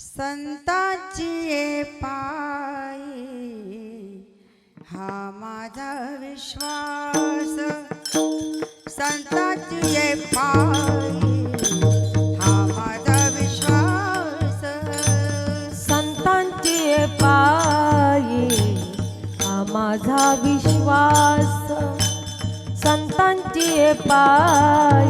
संताची पायी हा माझा विश्वास. संताची पायी माझा विश्वास. संतांची पाय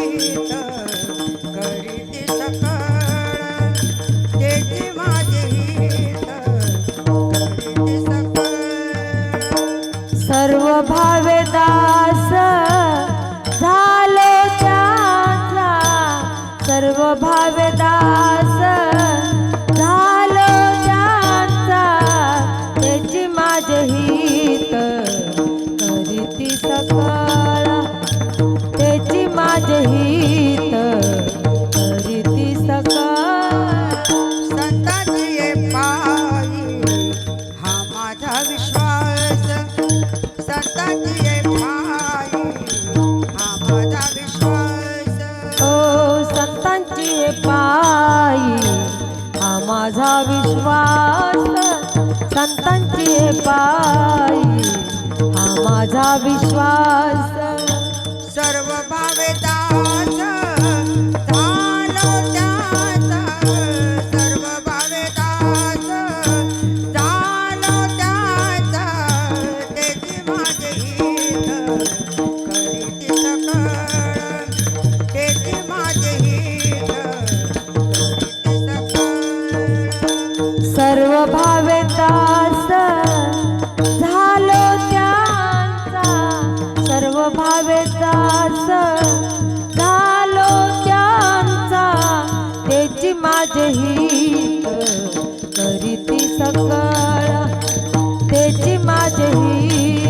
সীতা पाई हा माझा विश्वास. सर्व भावे माझे माझे